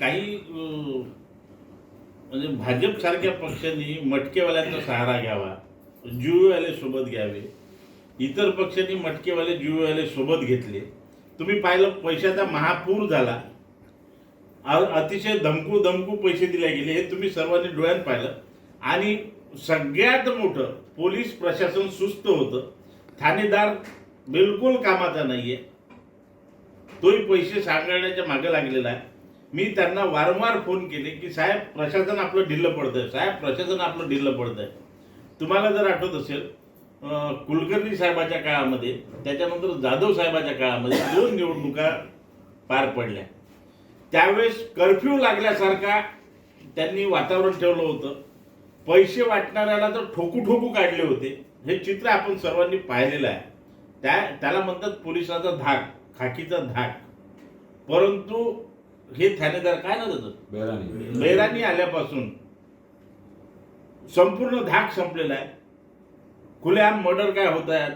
काही म्हणजे भाजपसारख्या पक्षांनी मटकेवाल्यांचा सहारा घ्यावा जुवेवाले सोबत घ्यावे इतर पक्षांनी मटकेवाले जुवेवाले सोबत घेतले. तुम्ही पाहिलं पैशाचा महापूर झाला. अतिशय धमकू धमकू पैसे दिले गेले हे तुम्ही सर्वांनी डोळ्यात पाहिलं. आणि सगळ्यात मोठं पोलीस प्रशासन सुस्त होतं. ठाणेदार बिलकुल कामाचा नाहीये. तोही पैसे सांगण्याच्या मागे लागलेला आहे. मी त्यांना वारंवार फोन केले की साहेब प्रशासन आपलं ढिल्लं पडतंय. साहेब प्रशासन आपलं ढिल्लं पडतंय. तुम्हाला जर आठवत असेल कुलकर्णी साहेबाच्या काळामध्ये त्याच्यानंतर जाधव साहेबाच्या काळामध्ये दोन निवडणुका पार पडल्या. त्यावेळेस कर्फ्यू लागल्यासारखा त्यांनी वातावरण ठेवलं होतं. पैसे वाटणाऱ्याला तर ठोकू ठोकू काढले होते. हे चित्र आपण सर्वांनी पाहिलेलं आहे. त्या त्याला म्हणतात पोलिसाचा धाक खाकीचा धाक. परंतु हे ठाणेदार काय ना त्याचं? बेराणी. बैराणी आल्यापासून संपूर्ण धाक संपलेला आहे. खुलेआम मर्डर काय होत आहेत?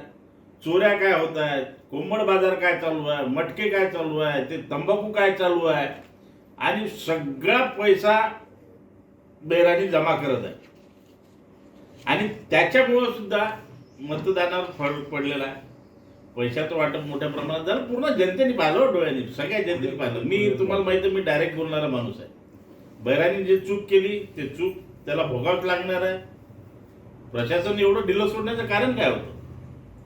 चोऱ्या काय होत आहेत? कोंबड बाजार काय चालू आहे? मटके काय चालू आहे? ते तंबाखू काय चालू आहे? आणि सगळा पैसा बेराणी जमा करत आहे. आणि त्याच्यामुळं सुद्धा मतदानावर फरक पडलेला आहे. पैशाचं वाटप मोठ्या प्रमाणात झालं. पूर्ण जनतेने पाहिलं डोळ्यांनी. सगळ्या जनतेने पाहिलं. मी तुम्हाला माहिती आहे मी डायरेक्ट बोलणारा माणूस आहे. बैरांनी जे चूक केली ते चूक त्याला भोगावंच लागणार आहे. प्रशासन एवढं ढिलं सोडण्याचं कारण काय होतं?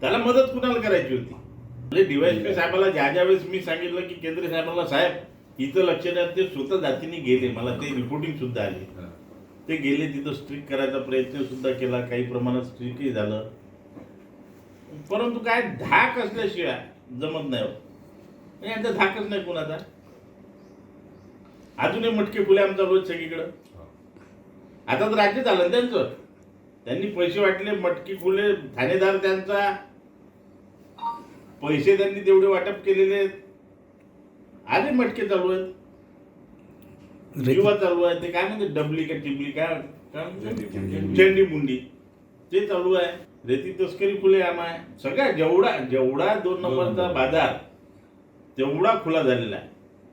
त्याला मदत कुणाला करायची होती? म्हणजे डीवायसपी साहेबाला ज्या ज्या वेळेस मी सांगितलं की केंद्र साहेबाला साहेब इथं लक्ष द्या ते स्वतः जातीने गेले. मला ते रिपोर्टिंग सुद्धा आली. ते गेले तिथं स्ट्रिक करायचा प्रयत्न सुद्धा केला. काही प्रमाणात स्ट्रिकही झालं. परंतु काय धाक असल्याशिवाय जमत नाही होत. यांचा धाकच नाही कोणाचा. अजूनही मटके फुले आमचा रोज सगळीकडं. आता तर राज्य झालं ना त्यांचं. त्यांनी पैसे वाटले मटकी फुले ठाणेदार त्यांचा. पैसे त्यांनी तेवढे वाटप केलेले आहेत. आले मटके चालू आहेत. जीवा चालू आहे ते काय म्हणते डबली का टिबली? काय? चेंडी मुंडी. ते चालू आहे. रेती तस्करी खुले आम आहे. सगळ्या जेवढा जेवढा दोन नंबरचा बाजार तेवढा खुला झालेला आहे.